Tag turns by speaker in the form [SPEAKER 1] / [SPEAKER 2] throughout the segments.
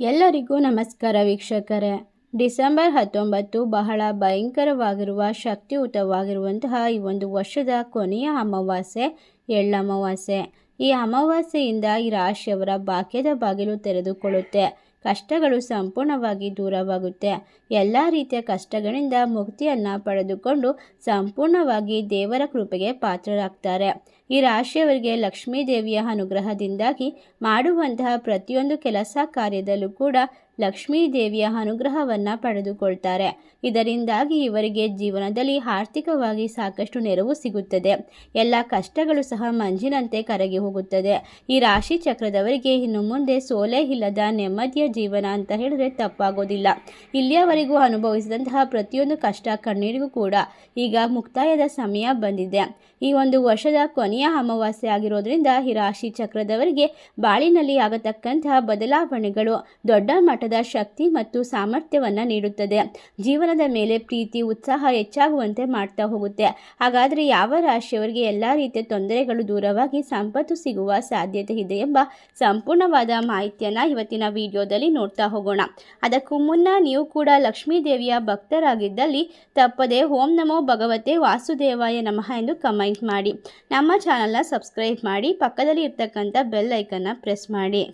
[SPEAKER 1] ಎಲ್ಲರಿಗೂ ನಮಸ್ಕಾರ ವೀಕ್ಷಕರೇ. ಡಿಸೆಂಬರ್ ಹತ್ತೊಂಬತ್ತು ಬಹಳ ಭಯಂಕರವಾಗಿರುವ, ಶಕ್ತಿಯುತವಾಗಿರುವಂತಹ ಈ ಒಂದು ವರ್ಷದ ಕೊನೆಯ ಅಮಾವಾಸ್ಯೆ ಎಳ್ಳಮಾವಾಸ್ಯೆ ಈ ಅಮಾವಾಸ್ಯೆಯಿಂದ ಈ ರಾಶಿಯವರ ಬಾಕ್ಯದ ಬಾಗಿಲು ತೆರೆದುಕೊಳ್ಳುತ್ತೆ. ಕಷ್ಟಗಳು ಸಂಪೂರ್ಣವಾಗಿ ದೂರವಾಗುತ್ತೆ. ಎಲ್ಲ ರೀತಿಯ ಕಷ್ಟಗಳಿಂದ ಮುಕ್ತಿಯನ್ನು ಪಡೆದುಕೊಂಡು ಸಂಪೂರ್ಣವಾಗಿ ದೇವರ ಕೃಪೆಗೆ ಪಾತ್ರರಾಗ್ತಾರೆ. ಈ ರಾಶಿಯವರಿಗೆ ಲಕ್ಷ್ಮೀ ದೇವಿಯ ಅನುಗ್ರಹದಿಂದಾಗಿ ಮಾಡುವಂತಹ ಪ್ರತಿಯೊಂದು ಕೆಲಸ ಕಾರ್ಯದಲ್ಲೂ ಕೂಡ ಲಕ್ಷ್ಮೀ ದೇವಿಯ ಅನುಗ್ರಹವನ್ನು ಪಡೆದುಕೊಳ್ತಾರೆ. ಇದರಿಂದಾಗಿ ಇವರಿಗೆ ಜೀವನದಲ್ಲಿ ಆರ್ಥಿಕವಾಗಿ ಸಾಕಷ್ಟು ನೆರವು ಸಿಗುತ್ತದೆ. ಎಲ್ಲ ಕಷ್ಟಗಳು ಸಹ ಮಂಜಿನಂತೆ ಕರಗಿ ಹೋಗುತ್ತದೆ. ಈ ರಾಶಿ ಚಕ್ರದವರಿಗೆ ಇನ್ನು ಮುಂದೆ ಸೋಲೆ ಇಲ್ಲದ ನೆಮ್ಮದಿಯ ಜೀವನ ಅಂತ ಹೇಳಿದ್ರೆ ತಪ್ಪಾಗೋದಿಲ್ಲ. ಇಲ್ಲಿಯವರೆಗೂ ಅನುಭವಿಸಿದಂತಹ ಪ್ರತಿಯೊಂದು ಕಷ್ಟ ಕಣ್ಣೀರಿಗೂ ಕೂಡ ಈಗ ಮುಕ್ತಾಯದ ಸಮಯ ಬಂದಿದೆ. ಈ ಒಂದು ವರ್ಷದ ಕೊನೆಯ ಅಮಾವಾಸ್ಯೆ ಆಗಿರೋದ್ರಿಂದ ಈ ರಾಶಿ ಚಕ್ರದವರಿಗೆ ಬಾಳಿನಲ್ಲಿ ಆಗತಕ್ಕಂತಹ ಬದಲಾವಣೆಗಳು ದೊಡ್ಡ ಮಟ್ಟದ ಶಕ್ತಿ ಮತ್ತು ಸಾಮರ್ಥ್ಯವನ್ನು ನೀಡುತ್ತದೆ. ಜೀವನದ ಮೇಲೆ ಪ್ರೀತಿ, ಉತ್ಸಾಹ ಹೆಚ್ಚಾಗುವಂತೆ ಮಾಡ್ತಾ ಹೋಗುತ್ತೆ. ಹಾಗಾದರೆ ಯಾವ ರಾಶಿಯವರಿಗೆ ಎಲ್ಲ ರೀತಿಯ ತೊಂದರೆಗಳು ದೂರವಾಗಿ ಸಂಪತ್ತು ಸಿಗುವ ಸಾಧ್ಯತೆ ಇದೆ ಎಂಬ ಸಂಪೂರ್ಣವಾದ ಮಾಹಿತಿಯನ್ನು ಇವತ್ತಿನ ವಿಡಿಯೋದಲ್ಲಿ ನೋಡ್ತಾ ಹೋಗೋಣ. ಅದಕ್ಕೂ ಮುನ್ನ ನೀವು ಕೂಡ ಲಕ್ಷ್ಮೀ ದೇವಿಯ ಭಕ್ತರಾಗಿದ್ದಲ್ಲಿ ತಪ್ಪದೆ ಓಂ ನಮೋ ಭಗವತೆ ವಾಸುದೇವಾಯ ನಮಃ ಎಂದು ಕಮೆಂಟ್ ಮಾಡಿ. ನಮ್ಮ ಚಾನಲ್ನ ಸಬ್ಸ್ಕ್ರೈಬ್ ಮಾಡಿ, ಪಕ್ಕದಲ್ಲಿ ಇರ್ತಕ್ಕಂಥ ಬೆಲ್ ಐಕನ್ನ ಪ್ರೆಸ್ ಮಾಡಿ.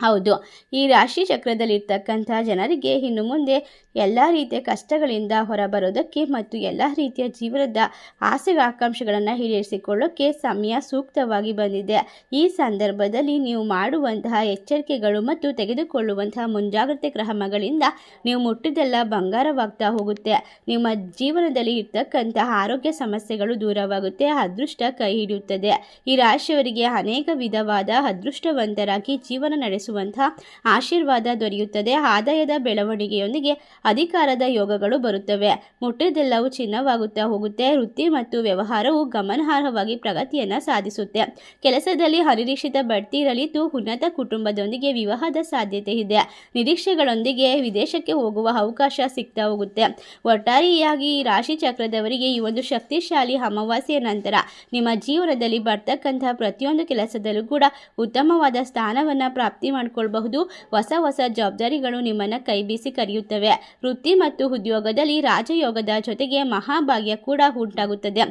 [SPEAKER 1] ಹೌದು. ಈ ರಾಶಿ ಚಕ್ರದಲ್ಲಿರ್ತಕ್ಕಂಥ ಜನರಿಗೆ ಇನ್ನು ಮುಂದೆ ಎಲ್ಲ ರೀತಿಯ ಕಷ್ಟಗಳಿಂದ ಹೊರಬರೋದಕ್ಕೆ ಮತ್ತು ಎಲ್ಲ ರೀತಿಯ ಜೀವನದ ಆಸೆ ಆಕಾಂಕ್ಷೆಗಳನ್ನು ಈಡೇರಿಸಿಕೊಳ್ಳೋಕ್ಕೆ ಸಮಯ ಸೂಕ್ತವಾಗಿ ಬಂದಿದೆ. ಈ ಸಂದರ್ಭದಲ್ಲಿ ನೀವು ಮಾಡುವಂತಹ ಎಚ್ಚರಿಕೆಗಳು ಮತ್ತು ತೆಗೆದುಕೊಳ್ಳುವಂತಹ ಮುಂಜಾಗ್ರತೆ ಕ್ರಮಗಳಿಂದ ನೀವು ಮುಟ್ಟಿದೆಲ್ಲ ಬಂಗಾರವಾಗ್ತಾ ಹೋಗುತ್ತೆ. ನಿಮ್ಮ ಜೀವನದಲ್ಲಿ ಇರ್ತಕ್ಕಂತಹ ಆರೋಗ್ಯ ಸಮಸ್ಯೆಗಳು ದೂರವಾಗುತ್ತೆ, ಅದೃಷ್ಟ ಕೈ ಹಿಡಿಯುತ್ತದೆ. ಈ ರಾಶಿಯವರಿಗೆ ಅನೇಕ ವಿಧವಾದ ಅದೃಷ್ಟವಂತರಾಗಿ ಜೀವನ ನಡೆಸುವಂತಹ ಆಶೀರ್ವಾದ ದೊರೆಯುತ್ತದೆ. ಆದಾಯದ ಬೆಳವಣಿಗೆಯೊಂದಿಗೆ ಅಧಿಕಾರದ ಯೋಗಗಳು ಬರುತ್ತವೆ. ಮುಟ್ಟಿದ್ದೆಲ್ಲವೂ ಚಿನ್ನವಾಗುತ್ತಾ ಹೋಗುತ್ತೆ. ವೃತ್ತಿ ಮತ್ತು ವ್ಯವಹಾರವು ಗಮನಾರ್ಹವಾಗಿ ಪ್ರಗತಿಯನ್ನು ಸಾಧಿಸುತ್ತೆ. ಕೆಲಸದಲ್ಲಿ ಅನಿರೀಕ್ಷಿತ ಬಡ್ತಿ ಇರಲಿದ್ದು ಉನ್ನತ ಕುಟುಂಬದೊಂದಿಗೆ ವಿವಾಹದ ಸಾಧ್ಯತೆ ಇದೆ. ನಿರೀಕ್ಷೆಗಳೊಂದಿಗೆ ವಿದೇಶಕ್ಕೆ ಹೋಗುವ ಅವಕಾಶ ಸಿಗ್ತಾ ಹೋಗುತ್ತೆ. ಒಟ್ಟಾರೆಯಾಗಿ ರಾಶಿ ಚಕ್ರದವರಿಗೆ ಈ ಒಂದು ಶಕ್ತಿಶಾಲಿ ಅಮಾವಾಸ್ಯೆಯ ನಂತರ ನಿಮ್ಮ ಜೀವನದಲ್ಲಿ ಬರ್ತಕ್ಕಂತಹ ಪ್ರತಿಯೊಂದು ಕೆಲಸದಲ್ಲೂ ಕೂಡ ಉತ್ತಮವಾದ ಸ್ಥಾನವನ್ನು ಪ್ರಾಪ್ತಿ ಮಾಡಿಕೊಳ್ಬಹುದು. ಹೊಸ ಹೊಸ ಜವಾಬ್ದಾರಿಗಳು ನಿಮ್ಮನ್ನು ಕೈ ಬೀಸಿ ಕರೆಯುತ್ತವೆ. ವೃತ್ತಿ ಮತ್ತು ಉದ್ಯೋಗದಲ್ಲಿ ರಾಜಯೋಗದ ಜೊತೆಗೆ ಮಹಾಭಾಗ್ಯ ಕೂಡ ಉಂಟಾಗುತ್ತದೆ.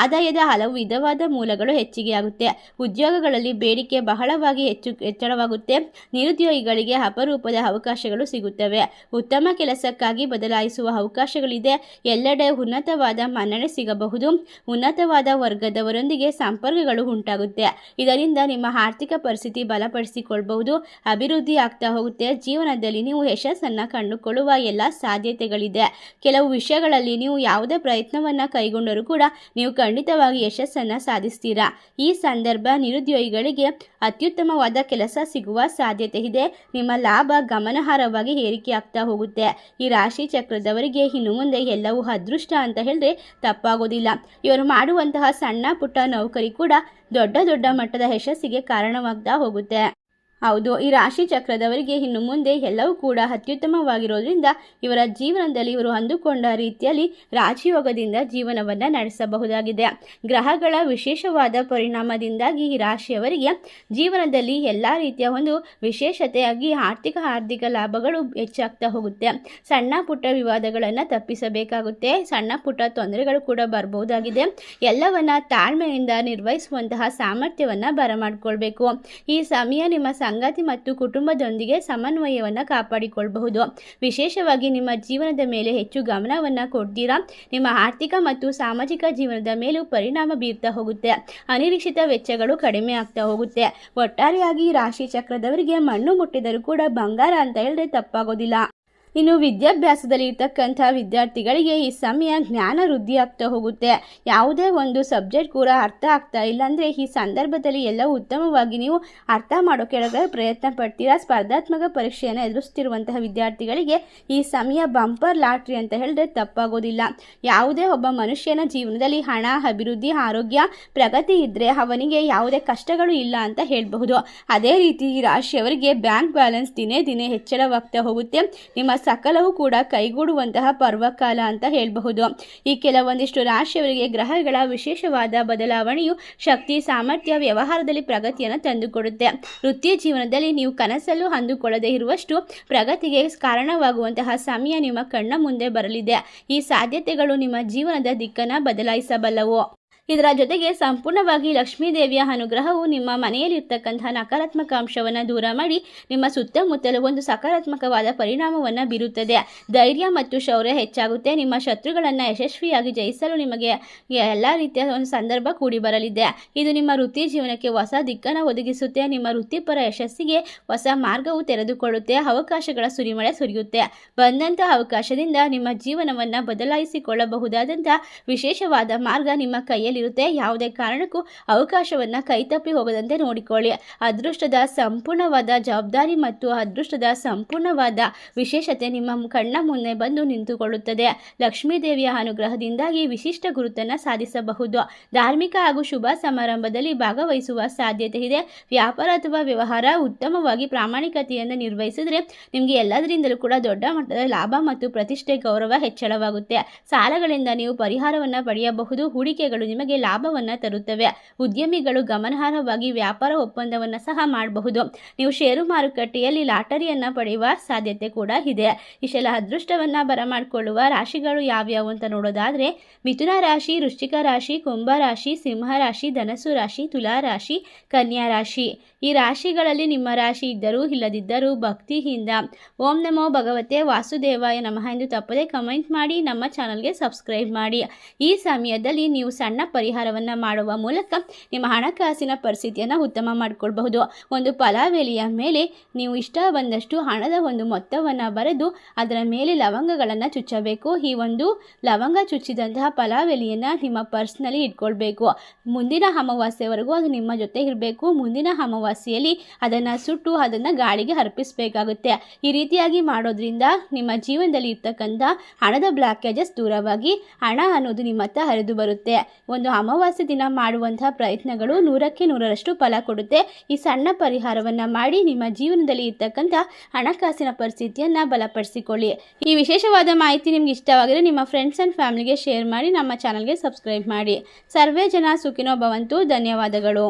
[SPEAKER 1] ಆದಾಯದ ಹಲವು ವಿಧವಾದ ಮೂಲಗಳು ಹೆಚ್ಚಿಗೆಯಾಗುತ್ತೆ ಉದ್ಯೋಗಗಳಲ್ಲಿ ಬೇಡಿಕೆ ಬಹಳವಾಗಿ ಹೆಚ್ಚು ಹೆಚ್ಚಳವಾಗುತ್ತೆ. ನಿರುದ್ಯೋಗಿಗಳಿಗೆ ಅಪರೂಪದ ಅವಕಾಶಗಳು ಸಿಗುತ್ತವೆ. ಉತ್ತಮ ಕೆಲಸಕ್ಕಾಗಿ ಬದಲಾಯಿಸುವ ಅವಕಾಶಗಳಿದೆ. ಎಲ್ಲೆಡೆ ಉನ್ನತವಾದ ಮನ್ನಣೆ ಸಿಗಬಹುದು. ಉನ್ನತವಾದ ವರ್ಗದವರೊಂದಿಗೆ ಸಂಪರ್ಕಗಳು ಉಂಟಾಗುತ್ತೆ. ಇದರಿಂದ ನಿಮ್ಮ ಆರ್ಥಿಕ ಪರಿಸ್ಥಿತಿ ಬಲಪಡಿಸಿಕೊಳ್ಬಹುದು. ಅಭಿವೃದ್ಧಿ ಆಗ್ತಾ ಹೋಗುತ್ತೆ. ಜೀವನದಲ್ಲಿ ನೀವು ಯಶಸ್ಸನ್ನು ಕಂಡುಕೊಳ್ಳುವ ಎಲ್ಲ ಸಾಧ್ಯತೆಗಳಿದೆ. ಕೆಲವು ವಿಷಯಗಳಲ್ಲಿ ನೀವು ಯಾವುದೇ ಪ್ರಯತ್ನವನ್ನು ಕೈಗೊಂಡರೂ ಕೂಡ ನೀವು ಖಂಡಿತವಾಗಿ ಯಶಸ್ಸನ್ನು ಸಾಧಿಸ್ತೀರಾ? ಈ ಸಂದರ್ಭ ನಿರುದ್ಯೋಗಿಗಳಿಗೆ ಅತ್ಯುತ್ತಮವಾದ ಕೆಲಸ ಸಿಗುವ ಸಾಧ್ಯತೆ ಇದೆ. ನಿಮ್ಮ ಲಾಭ ಗಮನಾರ್ಹವಾಗಿ ಏರಿಕೆ ಆಗ್ತಾ ಹೋಗುತ್ತೆ. ಈ ರಾಶಿ ಚಕ್ರದವರಿಗೆ ಇನ್ನು ಮುಂದೆ ಎಲ್ಲವೂ ಅದೃಷ್ಟ ಅಂತ ಹೇಳಿದ್ರೆ ತಪ್ಪಾಗೋದಿಲ್ಲ. ಇವರು ಮಾಡುವಂತಹ ಸಣ್ಣ ಪುಟ್ಟ ನೌಕರಿ ಕೂಡ ದೊಡ್ಡ ದೊಡ್ಡ ಮಟ್ಟದ ಯಶಸ್ಸಿಗೆ ಕಾರಣವಾಗ್ತಾ ಹೋಗುತ್ತೆ. ಹೌದು, ಈ ರಾಶಿ ಚಕ್ರದವರಿಗೆ ಇನ್ನು ಮುಂದೆ ಎಲ್ಲವೂ ಕೂಡ ಅತ್ಯುತ್ತಮವಾಗಿರೋದ್ರಿಂದ ಇವರ ಜೀವನದಲ್ಲಿ ಇವರು ಅಂದುಕೊಂಡ ರೀತಿಯಲ್ಲಿ ರಾಜಯೋಗದಿಂದ ಜೀವನವನ್ನು ನಡೆಸಬಹುದಾಗಿದೆ. ಗ್ರಹಗಳ ವಿಶೇಷವಾದ ಪರಿಣಾಮದಿಂದಾಗಿ ಈ ರಾಶಿಯವರಿಗೆ ಜೀವನದಲ್ಲಿ ಎಲ್ಲ ರೀತಿಯ ಒಂದು ವಿಶೇಷತೆಯಾಗಿ ಆರ್ಥಿಕ ಆರ್ಥಿಕ ಲಾಭಗಳು ಹೆಚ್ಚಾಗ್ತಾ ಹೋಗುತ್ತೆ. ಸಣ್ಣ ಪುಟ್ಟ ವಿವಾದಗಳನ್ನು ತಪ್ಪಿಸಬೇಕಾಗುತ್ತೆ. ಸಣ್ಣ ಪುಟ್ಟ ತೊಂದರೆಗಳು ಕೂಡ ಬರಬಹುದಾಗಿದೆ. ಎಲ್ಲವನ್ನ ತಾಳ್ಮೆಯಿಂದ ನಿರ್ವಹಿಸುವಂತಹ ಸಾಮರ್ಥ್ಯವನ್ನು ಬರಮಾಡಿಕೊಳ್ಬೇಕು. ಈ ಸಮಯ ನಿಮ್ಮ ಸಂಗಾತಿ ಮತ್ತು ಕುಟುಂಬದೊಂದಿಗೆ ಸಮನ್ವಯವನ್ನು ಕಾಪಾಡಿಕೊಳ್ಳಬಹುದು ವಿಶೇಷವಾಗಿ ನಿಮ್ಮ ಜೀವನದ ಮೇಲೆ ಹೆಚ್ಚು ಗಮನವನ್ನು ಕೊಡ್ತೀರಾ? ನಿಮ್ಮ ಆರ್ಥಿಕ ಮತ್ತು ಸಾಮಾಜಿಕ ಜೀವನದ ಮೇಲೂ ಪರಿಣಾಮ ಬೀರ್ತಾ ಹೋಗುತ್ತೆ. ಅನಿರೀಕ್ಷಿತ ವೆಚ್ಚಗಳು ಕಡಿಮೆ ಆಗ್ತಾ ಹೋಗುತ್ತೆ. ಒಟ್ಟಾರೆಯಾಗಿ ರಾಶಿ ಚಕ್ರದವರಿಗೆ ಮಣ್ಣು ಮುಟ್ಟಿದರೂ ಕೂಡ ಬಂಗಾರ ಅಂತ ಹೇಳಿದ್ರೆ ತಪ್ಪಾಗೋದಿಲ್ಲ. ಇನ್ನು ವಿದ್ಯಾಭ್ಯಾಸದಲ್ಲಿ ಇರ್ತಕ್ಕಂಥ ವಿದ್ಯಾರ್ಥಿಗಳಿಗೆ ಈ ಸಮಯ ಜ್ಞಾನ ವೃದ್ಧಿ ಆಗ್ತಾ ಹೋಗುತ್ತೆ. ಯಾವುದೇ ಒಂದು ಸಬ್ಜೆಕ್ಟ್ ಕೂಡ ಅರ್ಥ ಆಗ್ತಾ ಇಲ್ಲ ಅಂದರೆ ಈ ಸಂದರ್ಭದಲ್ಲಿ ಎಲ್ಲ ಉತ್ತಮವಾಗಿ ನೀವು ಅರ್ಥ ಮಾಡೋಕೆ ಪ್ರಯತ್ನ ಪಡ್ತೀರಾ? ಸ್ಪರ್ಧಾತ್ಮಕ ಪರೀಕ್ಷೆಯನ್ನು ಎದುರಿಸ್ತಿರುವಂತಹ ವಿದ್ಯಾರ್ಥಿಗಳಿಗೆ ಈ ಸಮಯ ಬಂಪರ್ ಲಾಟ್ರಿ ಅಂತ ಹೇಳಿದ್ರೆ ತಪ್ಪಾಗೋದಿಲ್ಲ. ಯಾವುದೇ ಒಬ್ಬ ಮನುಷ್ಯನ ಜೀವನದಲ್ಲಿ ಹಣ, ಅಭಿವೃದ್ಧಿ, ಆರೋಗ್ಯ, ಪ್ರಗತಿ ಇದ್ದರೆ ಅವನಿಗೆ ಯಾವುದೇ ಕಷ್ಟಗಳು ಇಲ್ಲ ಅಂತ ಹೇಳಬಹುದು. ಅದೇ ರೀತಿ ಈ ರಾಶಿಯವರಿಗೆ ಬ್ಯಾಂಕ್ ಬ್ಯಾಲೆನ್ಸ್ ದಿನೇ ದಿನೇ ಹೆಚ್ಚಳವಾಗ್ತಾ ಹೋಗುತ್ತೆ. ನಿಮ್ಮ ಸಕಲವೂ ಕೂಡ ಕೈಗೂಡುವಂತಹ ಪರ್ವಕಾಲ ಅಂತ ಹೇಳಬಹುದು. ಈ ಕೆಲವೊಂದಿಷ್ಟು ರಾಶಿಯವರಿಗೆ ಗ್ರಹಗಳ ವಿಶೇಷವಾದ ಬದಲಾವಣೆಯು ಶಕ್ತಿ, ಸಾಮರ್ಥ್ಯ, ವ್ಯವಹಾರದಲ್ಲಿ ಪ್ರಗತಿಯನ್ನು ತಂದುಕೊಡುತ್ತೆ. ವೃತ್ತಿ ಜೀವನದಲ್ಲಿ ನೀವು ಕನಸಲ್ಲೂ ಅಂದುಕೊಳ್ಳದೇ ಇರುವಷ್ಟು ಪ್ರಗತಿಗೆ ಕಾರಣವಾಗುವಂತಹ ಸಮಯ ನಿಮ್ಮ ಕಣ್ಣ ಮುಂದೆ ಬರಲಿದೆ. ಈ ಸಾಧ್ಯತೆಗಳು ನಿಮ್ಮ ಜೀವನದ ದಿಕ್ಕನ್ನು ಬದಲಾಯಿಸಬಲ್ಲವು. ಇದರ ಜೊತೆಗೆ ಸಂಪೂರ್ಣವಾಗಿ ಲಕ್ಷ್ಮೀ ದೇವಿಯ ಅನುಗ್ರಹವು ನಿಮ್ಮ ಮನೆಯಲ್ಲಿರ್ತಕ್ಕಂತಹ ನಕಾರಾತ್ಮಕ ಅಂಶವನ್ನು ದೂರ ಮಾಡಿ ನಿಮ್ಮ ಸುತ್ತಮುತ್ತಲು ಒಂದು ಸಕಾರಾತ್ಮಕವಾದ ಪರಿಣಾಮವನ್ನು ಬೀರುತ್ತದೆ. ಧೈರ್ಯ ಮತ್ತು ಶೌರ್ಯ ಹೆಚ್ಚಾಗುತ್ತೆ. ನಿಮ್ಮ ಶತ್ರುಗಳನ್ನು ಯಶಸ್ವಿಯಾಗಿ ಜಯಿಸಲು ನಿಮಗೆ ಎಲ್ಲ ರೀತಿಯ ಒಂದು ಸಂದರ್ಭ ಕೂಡಿ ಬರಲಿದೆ. ಇದು ನಿಮ್ಮ ವೃತ್ತಿ ಜೀವನಕ್ಕೆ ಹೊಸ ದಿಕ್ಕನ್ನು ಒದಗಿಸುತ್ತೆ. ನಿಮ್ಮ ವೃತ್ತಿಪರ ಯಶಸ್ಸಿಗೆ ಹೊಸ ಮಾರ್ಗವು ತೆರೆದುಕೊಳ್ಳುತ್ತೆ. ಅವಕಾಶಗಳ ಸುರಿಮಳೆ ಸುರಿಯುತ್ತೆ. ಬಂದಂಥ ಅವಕಾಶದಿಂದ ನಿಮ್ಮ ಜೀವನವನ್ನು ಬದಲಾಯಿಸಿಕೊಳ್ಳಬಹುದಾದಂಥ ವಿಶೇಷವಾದ ಮಾರ್ಗ ನಿಮ್ಮ ಕೈಯಲ್ಲಿರುತ್ತೆ ಯಾವುದೇ ಕಾರಣಕ್ಕೂ ಅವಕಾಶವನ್ನು ಕೈತಪ್ಪಿ ಹೋಗದಂತೆ ನೋಡಿಕೊಳ್ಳಿ. ಅದೃಷ್ಟದ ಸಂಪೂರ್ಣವಾದ ಜವಾಬ್ದಾರಿ ಮತ್ತು ಅದೃಷ್ಟದ ಸಂಪೂರ್ಣವಾದ ವಿಶೇಷತೆ ನಿಮ್ಮ ಕಣ್ಣ ಮುಂದೆ ಬಂದು ನಿಂತುಕೊಳ್ಳುತ್ತದೆ. ಲಕ್ಷ್ಮೀ ದೇವಿಯ ಅನುಗ್ರಹದಿಂದಾಗಿ ವಿಶಿಷ್ಟ ಗುರುತನ್ನು ಸಾಧಿಸಬಹುದು. ಧಾರ್ಮಿಕ ಹಾಗೂ ಶುಭ ಸಮಾರಂಭದಲ್ಲಿ ಭಾಗವಹಿಸುವ ಸಾಧ್ಯತೆ ಇದೆ. ವ್ಯಾಪಾರ ಅಥವಾ ವ್ಯವಹಾರ ಉತ್ತಮವಾಗಿ ಪ್ರಾಮಾಣಿಕತೆಯನ್ನು ನಿರ್ವಹಿಸಿದ್ರೆ ನಿಮಗೆ ಎಲ್ಲದರಿಂದಲೂ ಕೂಡ ದೊಡ್ಡ ಮಟ್ಟದ ಲಾಭ ಮತ್ತು ಪ್ರತಿಷ್ಠೆ, ಗೌರವ ಹೆಚ್ಚಳವಾಗುತ್ತೆ. ಸಾಲಗಳಿಂದ ನೀವು ಪರಿಹಾರವನ್ನು ಪಡೆಯಬಹುದು. ಹೂಡಿಕೆಗಳು ನಿಮಗೆ ಲಾಭವನ್ನು ತರುತ್ತವೆ. ಉದ್ಯಮಿಗಳು ಗಮನಾರ್ಹವಾಗಿ ವ್ಯಾಪಾರ ಒಪ್ಪಂದವನ್ನು ಸಹ ಮಾಡಬಹುದು. ನೀವು ಷೇರು ಮಾರುಕಟ್ಟೆಯಲ್ಲಿ ಲಾಟರಿಯನ್ನು ಪಡೆಯುವ ಸಾಧ್ಯತೆ ಕೂಡ ಇದೆ. ಇಷ್ಟೆಲ್ಲ ಅದೃಷ್ಟವನ್ನು ಬರಮಾಡಿಕೊಳ್ಳುವ ರಾಶಿಗಳು ಯಾವ್ಯಾವು ಅಂತ ನೋಡೋದಾದರೆ, ಮಿಥುನ ರಾಶಿ, ವೃಶ್ಚಿಕ ರಾಶಿ, ಕುಂಭ ರಾಶಿ, ಸಿಂಹ ರಾಶಿ ಧನಸು ರಾಶಿ, ತುಲಾ ರಾಶಿ, ಕನ್ಯಾ ರಾಶಿ. ಈ ರಾಶಿಗಳಲ್ಲಿ ನಿಮ್ಮ ರಾಶಿ ಇದ್ದರೂ ಇಲ್ಲದಿದ್ದರೂ ಭಕ್ತಿಯಿಂದ ಓಂ ನಮೋ ಭಗವತೆ ವಾಸುದೇವಾಯ ನಮಃ ಎಂದು ತಪ್ಪದೆ ಕಮೆಂಟ್ ಮಾಡಿ, ನಮ್ಮ ಚಾನಲ್ಗೆ ಸಬ್ಸ್ಕ್ರೈಬ್ ಮಾಡಿ. ಈ ಸಮಯದಲ್ಲಿ ನೀವು ಸಣ್ಣ ಪರಿಹಾರವನ್ನು ಮಾಡುವ ಮೂಲಕ ನಿಮ್ಮ ಹಣಕಾಸಿನ ಪರಿಸ್ಥಿತಿಯನ್ನು ಉತ್ತಮ ಮಾಡಿಕೊಳ್ಬಹುದು. ಒಂದು ಫಲಾವೇಲಿಯ ಮೇಲೆ ನೀವು ಇಷ್ಟ ಬಂದಷ್ಟು ಹಣದ ಒಂದು ಮೊತ್ತವನ್ನು ಬರೆದು ಅದರ ಮೇಲೆ ಲವಂಗಗಳನ್ನು ಚುಚ್ಚಬೇಕು. ಈ ಒಂದು ಲವಂಗ ಚುಚ್ಚಿದಂತಹ ಫಲಾವೇಲಿಯನ್ನು ನಿಮ್ಮ ಪರ್ಸ್ನಲ್ಲಿ ಇಟ್ಕೊಳ್ಬೇಕು. ಮುಂದಿನ ಅಮಾವಾಸ್ಯವರೆಗೂ ಅದು ನಿಮ್ಮ ಜೊತೆ ಇರಬೇಕು. ಮುಂದಿನ ಅಮಾವಾಸ್ಯೆಯಲ್ಲಿ ಅದನ್ನು ಸುಟ್ಟು ಅದನ್ನು ಗಾಳಿಗೆ ಅರ್ಪಿಸಬೇಕಾಗುತ್ತೆ. ಈ ರೀತಿಯಾಗಿ ಮಾಡೋದ್ರಿಂದ ನಿಮ್ಮ ಜೀವನದಲ್ಲಿ ಇರ್ತಕ್ಕಂಥ ಹಣದ ಬ್ಲಾಕೇಜಸ್ ದೂರವಾಗಿ ಹಣ ಅನ್ನೋದು ನಿಮ್ಮ ಹತ್ರ ಹರಿದು ಬರುತ್ತೆ. ಒಂದು ಅಮಾವಾಸ್ಯ ದಿನ ಮಾಡುವಂತಹ ಪ್ರಯತ್ನಗಳು ನೂರಕ್ಕೆ ನೂರರಷ್ಟು ಫಲ ಕೊಡುತ್ತೆ. ಈ ಸಣ್ಣ ಪರಿಹಾರವನ್ನು ಮಾಡಿ ನಿಮ್ಮ ಜೀವನದಲ್ಲಿ ಇರ್ತಕ್ಕಂಥ ಹಣಕಾಸಿನ ಪರಿಸ್ಥಿತಿಯನ್ನು ಬಲಪಡಿಸಿಕೊಳ್ಳಿ. ಈ ವಿಶೇಷವಾದ ಮಾಹಿತಿ ನಿಮ್ಗೆ ಇಷ್ಟವಾಗಿದ್ರೆ ನಿಮ್ಮ ಫ್ರೆಂಡ್ಸ್ ಆ್ಯಂಡ್ ಫ್ಯಾಮಿಲಿಗೆ ಶೇರ್ ಮಾಡಿ ನಮ್ಮ ಚಾನಲ್ಗೆ ಸಬ್ಸ್ಕ್ರೈಬ್ ಮಾಡಿ. ಸರ್ವೇ ಜನ ಸುಖಿನೋ ಭವಂತು. ಧನ್ಯವಾದಗಳು.